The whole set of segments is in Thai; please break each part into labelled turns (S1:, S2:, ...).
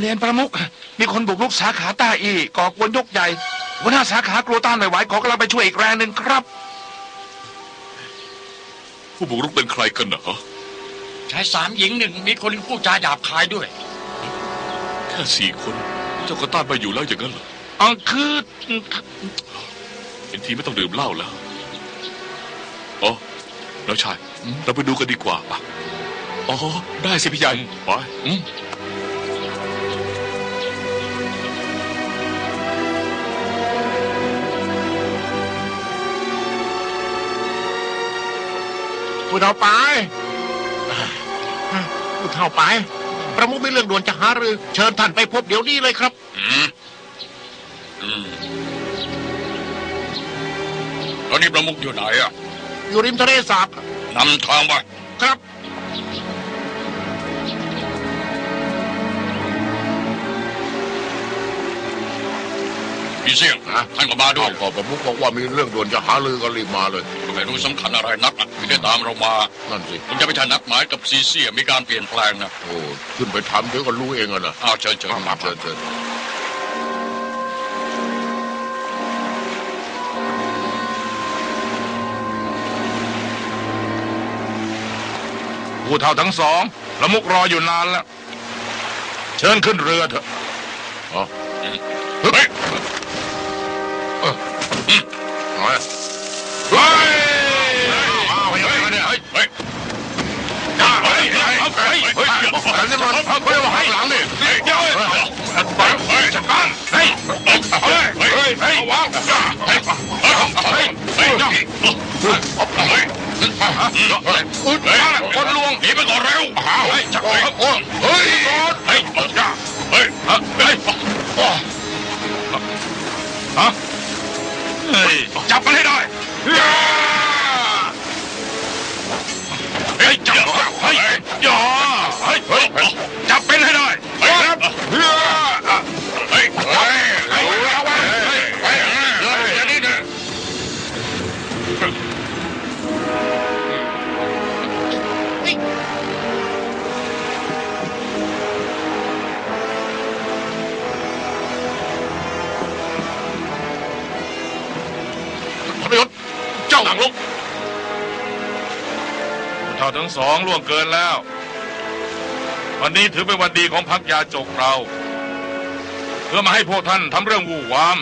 S1: เรียนประมุขมีคนบุกรุกสาขาใต้อีกก่อกวนยกใหญ่หัวหน้าสาขากลัวต้านไม่ไหวขอกำลังไปช่วยอีกแรงหนึ่งครับ
S2: ผู้บุกรุกเป็นใครกันเหรอ
S3: ชายสามหญิงหนึ่งมีคนพูดจาหยาบคายด้วย
S2: แค่สี่คน เจ้าก็ต้านไปอยู่แล้วอย่างนั้นเหรอ
S1: อ๋อคือ
S2: เห็นทีไม่ต้องดื่มเหล้าแล้ว อ๋อน้องชาย เราไปดูกันดีกว่าปะ
S4: อ๋อ ได้สิพี่ใหญ่
S2: ไป
S4: อืม
S5: ผู้เท่าไปผู้เท่าไป ประมุขมีเรื่องด่วนจะหารือ เชิญท่านไปพบเดี๋ยวนี้เลยครับ
S3: ตอนนี้ประมุขอยู่ไหนอะ
S5: อยู่ริมทะเลสาบ
S3: นำทางไป
S5: ครับ
S3: พี่เสี่ยงท่านก็มาด้วย
S5: ก็ประมุขบอกว่ามีเรื่องด่วนจะหารือก็รีบมาเลย
S3: ไม่รู้สำคัญอะไรนักอะถึงได้ตามเรามา
S5: นั่นสิ
S3: ผมจะไปทานนัดหมายกับซีเซียมีการเปลี่ยนแปลงนะ
S5: โอ้ขึ้นไปทำเดี๋ยวก็รู้เองอะนะ
S3: อ้าวเชิญเชิญมา
S5: เชิญเชิญ
S1: ผู้เฒ่าทั้งสองประมุขรออยู่นานแล้ว เชิญขึ้นเรือเถอะ
S5: อ๋อ น้ ย
S1: ย่
S5: อเฮ้ยเฮ้ย
S3: จับ
S5: เป็
S3: นให้ได้เฮ้ยครับเฮ้ยเฮ้ยเฮ้ยเฮ้ยเฮ้ยเฮ้ยอย่านี่นะ
S5: ทรยศเจ้าหลังลง
S1: ผู้เฒ่าทั้งสองล่วงเกินแล้ว วันนี้ถือเป็นวันดีของพักยาจกเรา เพื่อมาให้พวกท่านทำเรื่องวู่วาม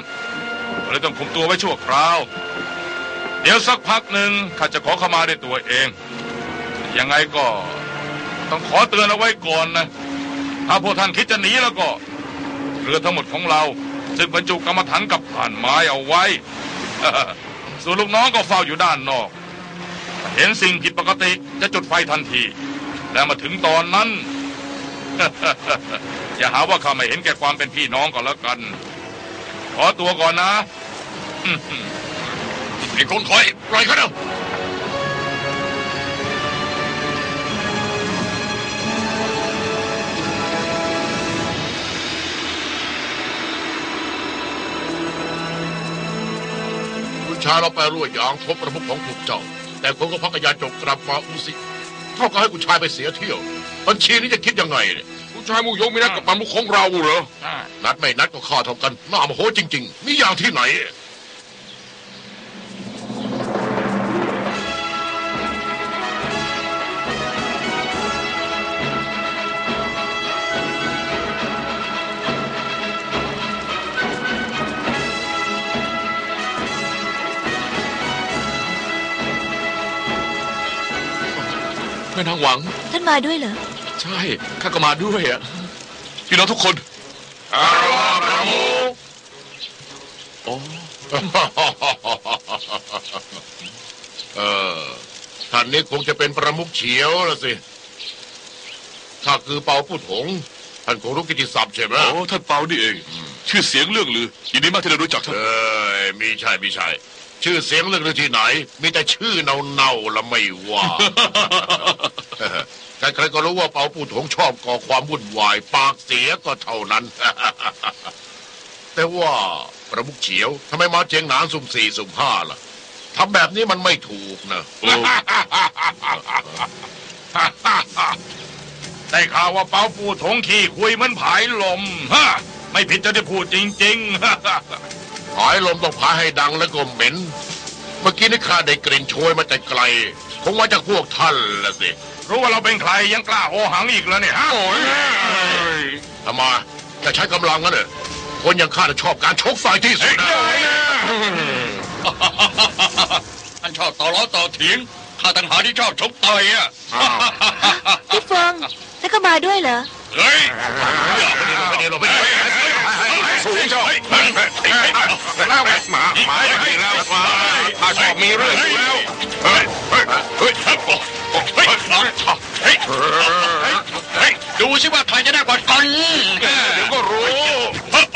S1: เลยต้องคุมตัวไว้ชั่วคราว เดี๋ยวสักพักหนึ่งข้าจะขอเข้ามาด้วยตัวเอง ยังไงก็ต้องขอเตือนเอาไว้ก่อนนะ ถ้าพวกท่านคิดจะหนีแล้วก็ เรือทั้งหมดของเราซึ่งบรรจุกรรมฐานกับผ่านไม้เอาไว้ ส่วนลูกน้องก็เฝ้าอยู่ด้านนอก เห็นสิ่งผิดปกติจะจุดไฟทันที และมาถึงตอนนั้น อย่าหาว่าข้าไม่เห็นแก่ความเป็นพี่น้องก็แล้วกัน ขอตัวก่อนนะ
S3: ไอ้คนคอยปล่อยเขาเถอะ
S5: คุณชายเราไปรั่วยางพบประมุขของกลุ่มเจ้า แต่คนก็พักยาจกกลับมาอุสิ เท่ากับให้คุณชายไปเสียเที่ยว บัญชีนี้จะคิดยังไงเนี่ย
S4: ผู้ชายมูยงมีนัดกับประมุขของเราเหรอ
S5: นัดไม่นัดก็ข้าเท่ากันน่าโมโหจริง ๆ มีอย่างที่ไหน
S4: นางหวัง
S6: ท่านมาด้วยเหรอ
S4: ใช่ ข้าก็มาด้วยอะ
S2: พี่น้องทุกคน
S4: อ๋อ
S5: เออท่านนี้คงจะเป็นประมุขเฉียวละสิ ถ้าคือเปาผู้ถงท่านคงรู้กิตติศัพท์ใช่ไหม
S2: โอ้ท่านเปานี่เอง ชื่อเสียงเรื่องลือยินดีมากที่ได้รู้จักท่าน
S5: เอ้ยมีใช่มีใช่ ชื่อเสียงเรื่องที่ไหน มีแต่ชื่อเน่าๆละไม่ว่า ใครๆก็รู้ว่าเปาผู้ถงชอบก่อความวุ่นวาย ปากเสียก็เท่านั้น แต่ว่าประมุขเฉียวทำไมมาเจียงหนานสุ่มสี่สุ่มห้าล่ะทำแบบนี้มันไม่ถูกนะ
S2: โอ้
S5: แต่
S1: ได้ข่าวว่าเปาปูถงขี่คุยเหมันผายลมฮะไม่ผิดจะได้พูดจริงๆ
S5: หายลมต้องพาให้ดังแล้วก็เหม็น เมื่อกี้นี่ข้าได้กลิ่นโชยมาแต่ไกล คงมาจากพวกท่านละสิ
S1: รู้ว่าเราเป็นใครยังกล้าโอหังอีกแล้วเนี่ยฮะ
S5: ทำไมจะใช้กำลังกันเหรอคนอย่างข้าน่ะชอบการชกฝ่ายที่สุดนะ
S3: ท่านชอบต่อล้อต่อเถียงข้าต่างหากที่ชอบชกต่อยอะ
S6: พี่ฟงแล้วก็มาด้วยเหรอ
S3: เฮ้ย
S5: ไม่ดีหรอกไม่ดีหรอกไม่ดี
S1: สูงเจ้าแล้วหมาหมาอย่างนี้แล้วมาถ้าชอบมีเรื่องแล้วเฮ้ยเฮ้ยเฮ้ย
S3: เฮ้ยดูสิว่าใครจะได้กว่ากัน
S1: เดี๋ยวก็รู้
S3: เฮ้ย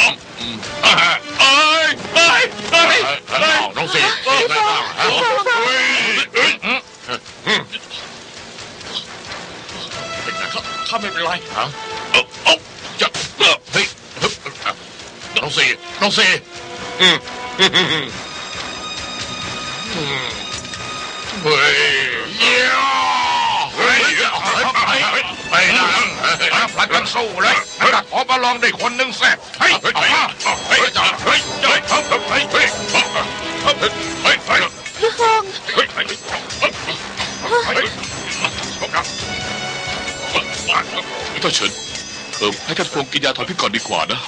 S3: เฮ้ย
S5: ไม่
S3: เป็นไร
S5: ฮะเอ้าเอ้าจะเฮ้ยฮึบน้องสี่น้องสี่อืมเฮ้ยเยี่ยเฮ้ยไปนะ
S1: มาผลัดกันสู้เลยนักขอประลองได้คนหนึ่งแซ่บเฮ้ย
S2: นฟงกินยาถอนพิษก่อนดีกว่านะ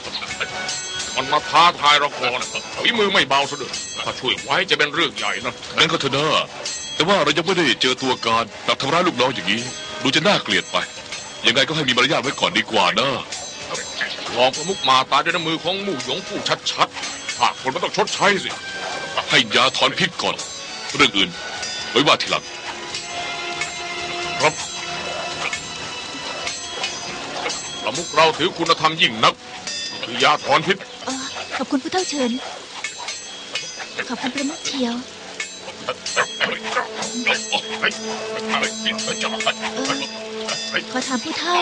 S3: มันมาท้าทายเราก่อนฝีมือไม่เบาซะด้วยถ้าช่วยไว้จะเป็นเรื่องใหญ่นะ
S2: งั้นก็เถอะนะแต่ว่าเรายังไม่ได้เจอตัวการกลับทำร้ายลูกน้องอย่างนี้ ดูจะน่าเกลียดไป ยังไงก็ให้มีมารยาทไว้ก่อนดีกว่านะ
S3: รองประมุขมาตายด้วยน้ำมือของหมู่หยงผู้ชัดๆหากคนมันต้องชดใช้สิ
S2: ให้ยาถอนพิษก่อน เรื่องอื่นไว้ว่าทีหลัง
S3: ครับ ประมุขเราถือคุณธรรมยิ่งนัก คือยาถอนพิษ
S6: เออขอบคุณผู้เท่าเชิญ ขอบคุณประมุขเชียว ขอถามผู้เท่า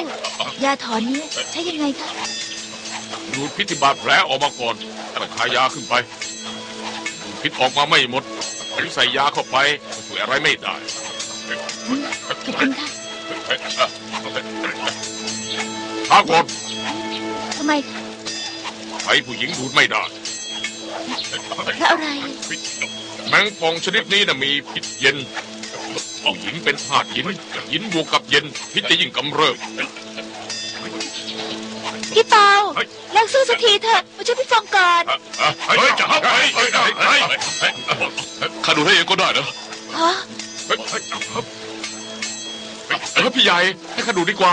S6: ยาถอนนี้ใช้ยังไงคะ
S3: ดูดพิษที่บาดแผลออกมาก่อนแล้วทายาขึ้นไป ดูดพิษออกมาไม่หมดหรือใส่ยาเข้าไปก็ช่วยอะไรไม่ได้
S6: อืมขอบคุณค่ะ
S3: ช้าก่อน
S6: ทำไมคะ
S3: ใช้ผู้หญิงดูดไม่ได้
S6: แล้วอะไร
S3: แมงป่องชนิดนี้นะมีพิษเย็นผู้หญิงเป็นธาตุยินยินบวกกับเย็น พิษจะยิ่งกำเริบ
S6: พี่เปาเลิกสู้สักทีเถอะมาช่วยพี่ฟองก่อน
S1: เฮ้ยจะเฮ้ยเฮ้ยเฮ้ยเฮ้ย
S2: ข้าดูให้เองก็ได้นะ
S6: ฮะ
S3: เออพี่ใหญ่ให้ข้าดูดีกว่า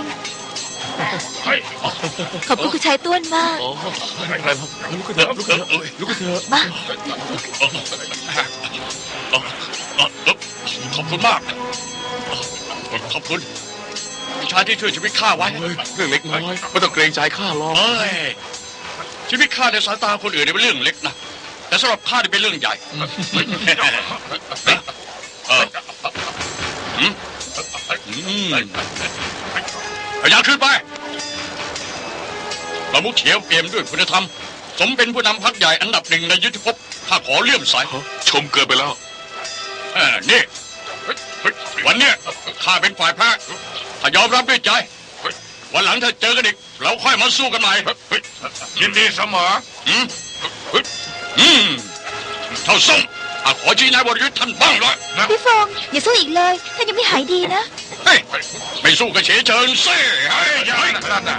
S1: ยเฮ้ย
S6: ทายาเร็วเข้าเร็วพี่ฟงขอบคุณคุณชายต้วนมาก
S4: อ๋ออะไรครับลุกขึ้นเถอะลุกขึ้นเถอะลุกขึ้นเถอะ
S6: มา
S3: ขอบคุณมาก ขอบคุณวิชาที่ช่วยชีวิตข้าไว้
S4: เฮ้ยเรื่องเล็กน้อยไม่ต้องเกรงใจข้าหรอก
S3: เอ้ยชีวิตข้าในสายตาคนอื่นเนี่ยเป็นเรื่องเล็กนะ แต่สำหรับข้าเนี่ยเป็นเรื่องใหญ่เอออืม อืมพยายามขึ้นไปประมุขเฉียวเปี่ยมด้วยคุณธรรม สมเป็นผู้นำพรรคใหญ่อันดับหนึ่งในยุทธภพข้าขอเลื่อมใส
S2: ชมเกินไปแล้ว
S3: เออนี่ วันเนี้ยข้าเป็นฝ่ายแพ้ถ้ายอมรับด้วยใจ วันหลังถ้าเจอกันอีก เราค่อยมาสู้กันใหม่
S1: ยินดีเสมอ
S3: อืมอืมเท่าส่ง ข้าขอชี้นายวรยุทธ์ท่านบ้างเลยนะ
S6: พี่ฟงอย่าสู้อีกเลยท่านยังไม่หายดีนะ
S3: เฮ้ยไม่สู้ก็เฉยเชิญซิ
S1: เฮ้ยอย่าให้นั่นน่ะ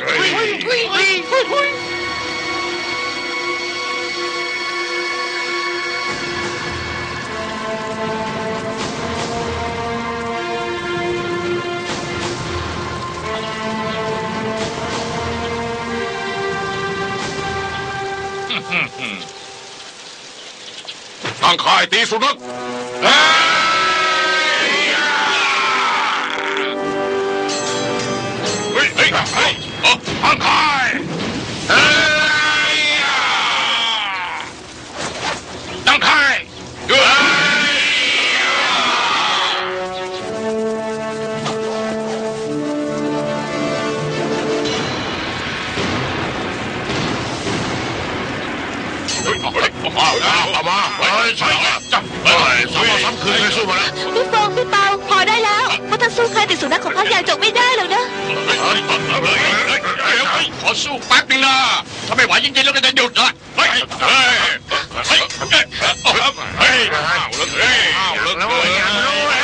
S3: 推推推推推推推。嗯，张开敌手中，哎呀！哎哎哎！哎 มามาไปใช่จ้ะไปสามสามคืนเลยสู้มาแล้ว
S6: พี่ฟงพี่เปา ได้แล้ว เพราะท่านสู้ใครติดสุนัขของพักยาจกไม่ได้หรอกนะ
S3: เฮ้ยเฮ้ยเฮ้ยเฮ้ยเดี๋ยวเฮ้ยขอสู้แป๊บนึงนะถ้าไม่ไหวจริงๆแล้วก็จะหยุดละเฮ้ยเฮ้ยเฮ้ยเฮ้ยเฮ้ยเฮ้ยเฮ้ยอ้าวแล้วเฮ้ยเฮ้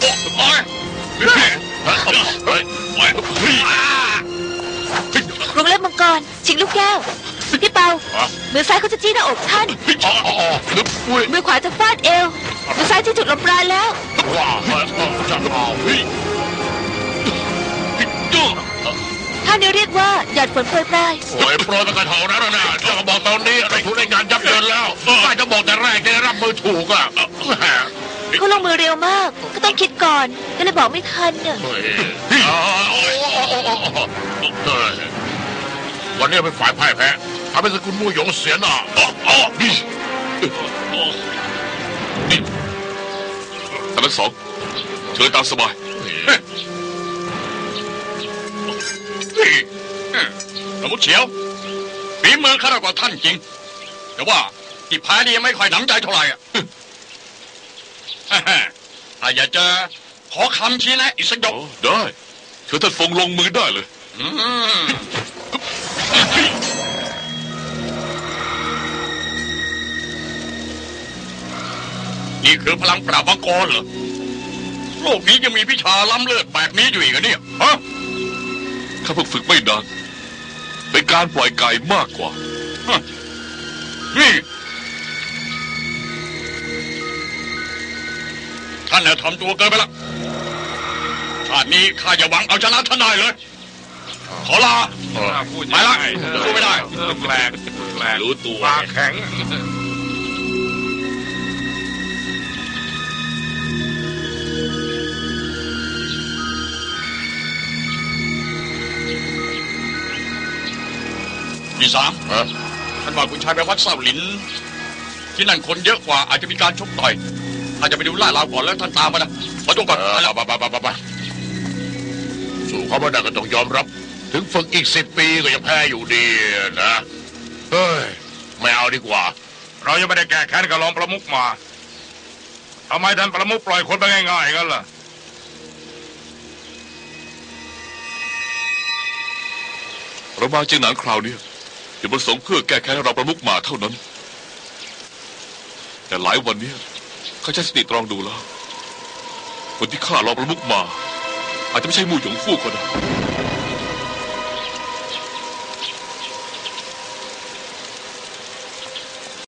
S6: มือซ้ายเขาจะจี้หน้าอกท่าน
S5: อ๋ออ๋อนึกอุ้ย
S6: มือขวาจะฟาดเอว มือซ้ายที่จุดลมปราณแล้ว
S5: ว้าวจับเอาเฮ้ย
S6: ท่านเรียกว่าหยาดฝนโปรยปลาย
S5: โอ้ยโปรยไปกันเท่านั้นนะเจ้าบอกตอนนี้เราถูกในงานยับเยินแล้วใครจะบอกแต่แรกได้รับมือถูกอะ
S6: เขาลงมือเร็วมาก ก็ต้องคิดก่อน ก็เลยบอกไม่ทันน่ะ
S5: เฮ้ยอ๋อโอ้โอ้โอ้โอ้โอ้เฮ้ยวันนี้เป็นฝ่ายพ่ายแพ้ ทำให้สกุลมู่หยงเสียหน้าอ๋ออ๋อนี่
S2: ท่านทั้งสองเชิญตามสบาย
S3: สมมติเฉียวฝีมือข้าราชการท่านจริง แต่ว่าที่แพ้นี่ยังไม่ค่อยหนำใจเท่าไหร่อะถ้าอยากจะขอคำชี้แนะอีกสักยก
S2: อ๋อได้เชิญท่านฟงลงมือได้เลย
S3: อืม นี่คือพลังปราบมังกรเหรอ โลกนี้ยังมีวิชาล้ำเลิศแบบนี้อยู่อีกเหรอเนี่ยฮะ
S2: ข้าเพิ่งฝึกไม่นานเป็นการปล่อยไก่มากกว่า
S3: นี่ท่านน่ะทำตัวเกินไปละชาตินี้ข้าอย่าหวังเอาชนะท่านได้เลย ขอลาไปละสู้ไม่ได้
S1: แปลกแปลก
S2: รู้ตัว
S1: ปากแข็ง
S3: ที่สามท่านว่าคุณชายไปวัดเสาหลิน ที่นั่นคนเยอะกว่าอาจจะมีการชกต่อยอาจจะไปดูล่าดเราก่อนแล้วท่านตามมานะขอตัวก่อน
S5: เอ
S3: ไป
S5: อ
S3: แล้ว
S5: ไปไปไปไปไปสู้เขาไม่ได้ก็ต้องยอมรับ ถึงฝึกอีกสิบปีก็ยังแพ้อยู่ดีนะเฮ้ยไม่เอาดีกว่า
S1: เรายังไม่ได้แก้แค้นกับรองประมุขมาทำไมท่านประมุขปล่อยคนไปง่ายๆกันล่ะ
S2: เรามาเจียงหนานคราวนี้ จุดประสงค์เพื่อแก้แค้นเราประมุกมาเท่านั้น แต่หลายวันเนี้เขาใช้สติตรองดูแล้ว คนที่ฆ่าเราประมุกมา อาจจะไม่ใช่มู่หยงฟู่ก็ได้